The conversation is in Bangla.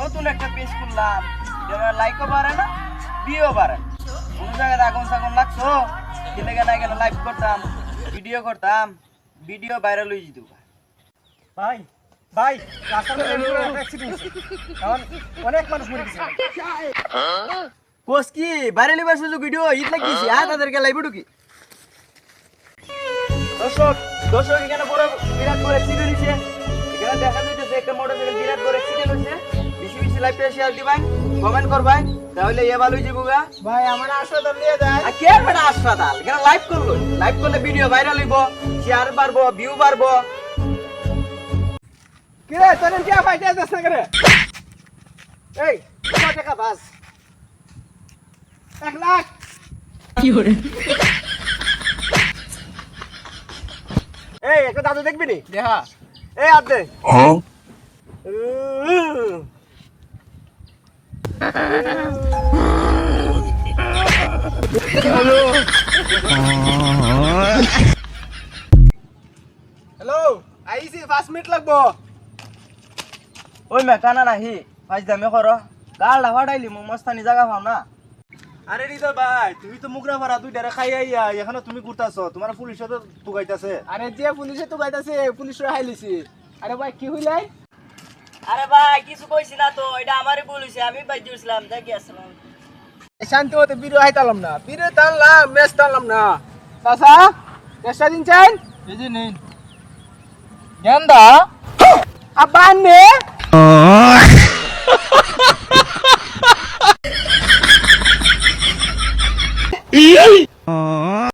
নতুন একটা পেজ করলাম যেমন লাইকও বাড়ে না ভিউও বাড়ে। কোনো জায়গায় আগুন সাগুন লাগছো? গেলে গেলে গেলে লাইভ করতাম ভিডিও করতাম ভিডিও ভাইরাল হয়ে যেত। ভাই ভাই রাস্তার অনেক মানুষ মরে গেছে। কোস কি? ভাইরাল সুযোগ ভিডিও ঈদ লাগিয়েছি। আর তাদেরকে লাইভ ঢুকি। দর্শক দর্শক এখানে বড় বিরাট বড় অ্যাক্সিডেন্ট হয়েছে। এখানে দেখা যাইতেছে একটা মোটরসাইকেল বিরাট বড় অ্যাক্সিডেন্ট হয়েছে। বেশি বেশি লাইভে শেয়ার দিবেন কমেন্ট করবেন তাহলে এ ভালো হয়ে যাব গা। ভাই আমার হাসপাতাল নিয়ে যায় আর কে বেটা হাসপাতাল এখানে লাইভ করল। লাইভ করলে ভিডিও ভাইরাল হইব শেয়ার বাড়বো ভিউ বাড়বো। কিরে তোর কি? ফাইটে যাস না করে এই কত টাকা বাস। এক লাখ। এই একটা দাদু দেখবি নি? দেখা এই হাত দে। হ্যালো আইসি পাঁচ মিনিট লাগবো। ওই মেকানা নাহি ফাইজ দামে করো। গাল লাফা ডাইলি মস্তানি জায়গা পাও না। আরে রিদল ভাই তুমি তো মুগরা ভাড়া দুই ডারে খাই আইয়া এখানে তুমি ঘুরতাছো তোমার পুলিশে তো তুগাইতাছে আরে যে পুলিশে তো গাইতাছে পুলিশ হাইলিছি আরে ভাই কি হইলাই আরে ভাই কিছু কইছি না তো এটা আমারই ভুল হইছে আমি বাইর জুড়ছিলাম দেখি আসলাম শান্তি মতো বিরো হাইতালাম না বিরো টানলাম মেস টানলাম না। চাষা মেসটা দিন চাই এই যে নিন। গেন্দা আবার নে Oh ইয়ে!